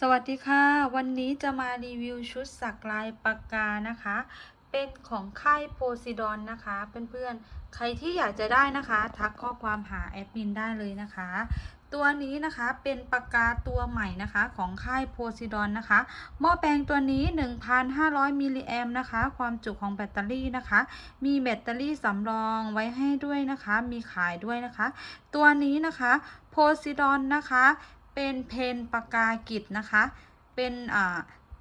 สวัสดีค่ะ วันนี้จะมารีวิวชุดสักลายปากกานะคะ เป็นของค่ายโพซิดอนนะคะเพื่อนๆ ใครที่อยากจะได้นะคะ ทักข้อความหาแอดมินได้เลยนะคะ ตัวนี้นะคะเป็นปากกาตัวใหม่นะคะของค่ายโพซิดอนนะคะหม้อแปลงตัวนี้ 1,500 มิลลิแอมนะคะ ความจุของแบตเตอรี่นะคะ มีแบตเตอรี่สำรองไว้ให้ด้วยนะคะ มีขายด้วยนะคะ ตัวนี้นะคะโพซิดอนนะคะ เป็นเพนปากกากิจนะคะ เป็น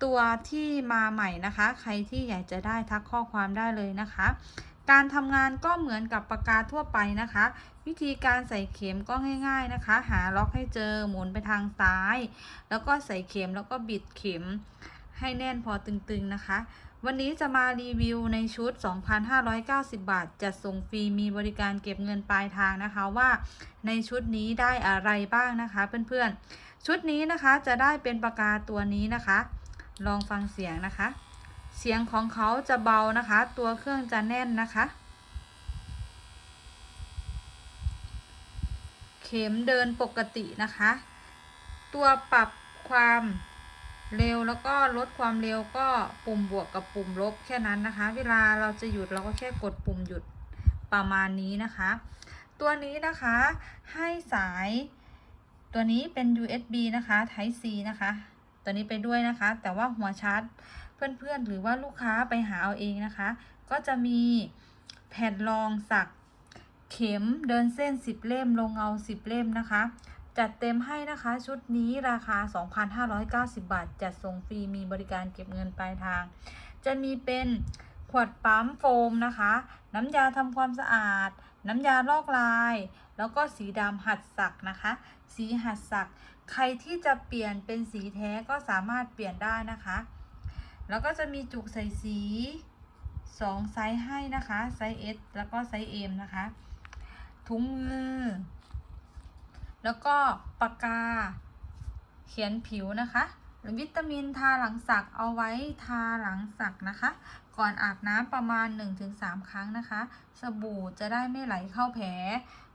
ตัวที่มาใหม่นะคะ ใครที่อยากจะได้ทักข้อความได้เลยนะคะ การทำงานก็เหมือนกับปากกาทั่วไปนะคะ วิธีการใส่เข็มก็ง่ายๆนะคะ หาล็อกให้เจอหมุนไปทางซ้าย แล้วก็ใส่เข็มแล้วก็บิดเข็มให้แน่นพอตึงๆนะคะ วันนี้จะมารีวิวในชุด 2,590 บาท จัดส่งฟรีมีบริการเก็บเงินปลายทางนะคะว่า ในชุดนี้ได้อะไรบ้างนะคะ เพื่อนๆ ชุดนี้นะคะจะได้เป็นปากกาตัวนี้นะคะ ลองฟังเสียงนะคะ เสียงของเขาจะเบานะคะ ตัวเครื่องจะแน่นนะคะ เข็มเดินปกตินะคะ ตัวปรับความ เร็วแล้วก็ลดความเร็วก็ปุ่มบวกกับปุ่มลบแค่นั้นนะคะ เวลาเราจะหยุดเราก็แค่กดปุ่มหยุดประมาณนี้นะคะ ตัวนี้นะคะให้สายตัวนี้เป็น USB นะคะ Type C นะคะ ตัวนี้ไปด้วยนะคะ แต่ว่าหัวชาร์จเพื่อนๆ หรือว่าลูกค้าไปหาเอาเองนะคะ ก็จะมีแผ่นรองสักเข็มเดินเส้น 10 เล่มลงเงา 10 เล่มนะคะ จัดเต็มให้นะคะ ชุดนี้ราคา 2,590 บาท จัดส่งฟรีมีบริการเก็บเงินปลายทาง จะมีเป็นขวดปั๊มโฟมนะคะ น้ำยาทำความสะอาด น้ำยาลอกลาย แล้วก็สีดำหัดสักนะคะ สีหัดสัก ใครที่จะเปลี่ยนเป็นสีแท้ก็สามารถเปลี่ยนได้นะคะ แล้วก็จะมีจุกใส่สี2ไซส์ให้นะคะ ไซส์ S แล้วก็ไซส์ M นะคะ ถุงมือ แล้วก็ปากกาเขียนผิวนะคะหรือวิตามินทาหลังสักเอาไว้ทาหลังสักนะคะ ก่อนอาบน้ำประมาณ 1-3 ครั้งนะคะ สบู่จะได้ไม่ไหลเข้าแผล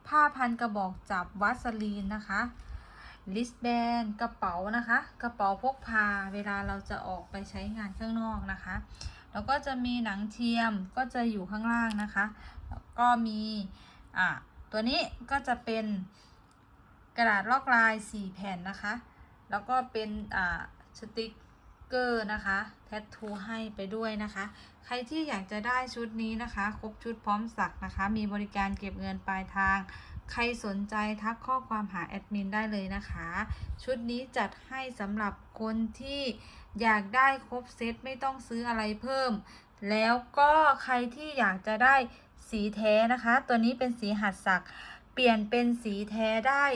ผ้าพันกระบอกจับวัสลีนนะคะลิสแบนกระเป๋านะคะ กระเป๋าพกพาเวลาเราจะออกไปใช้งานข้างนอกนะคะ แล้วก็จะมีหนังเทียมก็จะอยู่ข้างล่างนะคะ ก็มีอะตัวนี้ก็จะเป็น กระดาษลอกลาย 4 แผ่นนะคะ แล้วก็เป็นอ่าสติกเกอร์นะคะแทททูให้ไปด้วยนะคะ ใครที่อยากจะได้ชุดนี้นะคะ ครบชุดพร้อมสักนะคะ มีบริการเก็บเงินปลายทาง ใครสนใจทักข้อความหาแอดมินได้เลยนะคะ ชุดนี้จัดให้สำหรับคนที่อยากได้ครบเซตไม่ต้องซื้ออะไรเพิ่ม แล้วก็ใครที่อยากจะได้สีแท้นะคะ ตัวนี้เป็นสีหัดสัก เปลี่ยนเป็นสีแท้ได้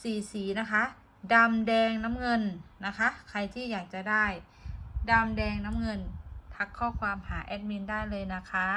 สีสีนะคะดำแดงน้ำเงินนะคะ ใครที่อยากจะได้ดำแดงน้ำเงิน ทักข้อความหาแอดมินได้เลยนะคะ